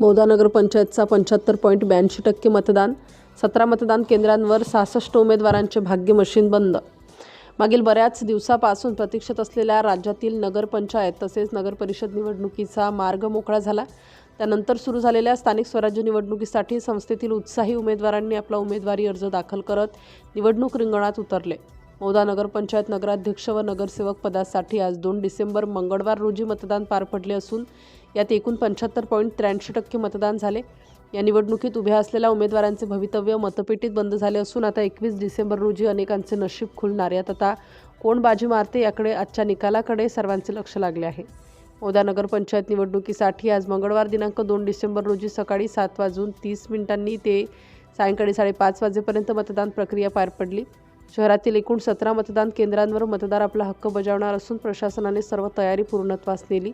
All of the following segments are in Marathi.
मौदा नगरपंचायतचा पंच्याहत्तर पॉईंट ब्याऐंशी टक्के मतदान. सतरा मतदान केंद्रांवर सहासष्ट उमेदवारांचे भाग्य मशीन बंद. मागील बऱ्याच दिवसापासून प्रतीक्षेत असलेल्या राज्यातील नगरपंचायत तसेच नगरपरिषद निवडणुकीचा मार्ग मोकळा झाला. त्यानंतर सुरू झालेल्या स्थानिक स्वराज्य निवडणुकीसाठी संस्थेतील उत्साही उमेदवारांनी आपला उमेदवारी अर्ज दाखल करत निवडणूक रिंगणात उतरले. मौदा नगरपंचायत नगराध्यक्ष व नगरसेवक पदासाठी आज दोन डिसेंबर मंगळवार रोजी मतदान पार पडले असून यात एकूण पंच्याहत्तर पॉईंट त्र्याऐंशी टक्के मतदान झाले. या निवडणुकीत उभ्या असलेल्या उमेदवारांचे भवितव्य मतपेटीत बंद झाले असून आता एकवीस डिसेंबर रोजी अनेकांचे नशीब खुलणार यात आता कोण बाजी मारते याकडे आजच्या निकालाकडे सर्वांचे लक्ष लागले आहे. मौदा नगरपंचायत निवडणुकीसाठी आज मंगळवार दिनांक दोन डिसेंबर रोजी सकाळी सात वाजून तीस मिनिटांनी ते सायंकाळी साडेपाच वाजेपर्यंत मतदान प्रक्रिया पार पडली. शहरातील एकूण सतरा मतदान केंद्रांवर मतदार आपला हक्क बजावणार असून प्रशासनाने सर्व तयारी पूर्णत्वास नेली.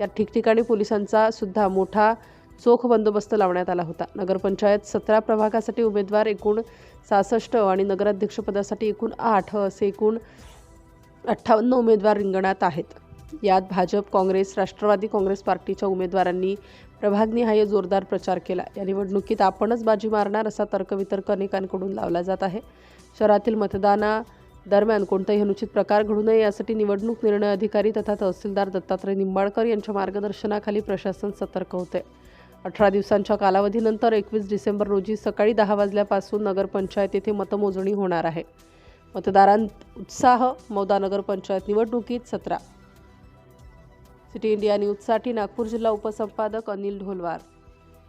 या ठिकठिकाणी पोलिसांचा सुद्धा मोठा चोख बंदोबस्त लावण्यात आला होता. नगरपंचायत सतरा प्रभागासाठी उमेदवार एकूण सहासष्ट आणि नगराध्यक्षपदासाठी एकूण आठ असे एकूण अठ्ठावन्न उमेदवार रिंगणात आहेत. यात भाजप काँग्रेस राष्ट्रवादी काँग्रेस पार्टीच्या उमेदवारांनी प्रभागनिहाय जोरदार प्रचार केला. या निवडणुकीत आपणच बाजी मारणार असा तर्कवितर्क अनेकांकडून लावला जात आहे. शहरातील मतदाना दरम्यान कोणताही अनुचित प्रकार घडू नये यासाठी निवडणूक निर्णय अधिकारी तथा तहसीलदार दत्तात्रय निंबाळकर यांच्या मार्गदर्शनाखाली प्रशासन सतर्क होते. अठरा दिवसांच्या कालावधीनंतर एकवीस डिसेंबर रोजी सकाळी दहा वाजल्यापासून नगरपंचायत येथे मतमोजणी होणार आहे. मतदारांत उत्साह मौदा नगरपंचायत निवडणुकीत सतरा सिटी इंडिया न्यूजसाठी नागपूर जिल्हा उपसंपादक अनिल ढोलवार.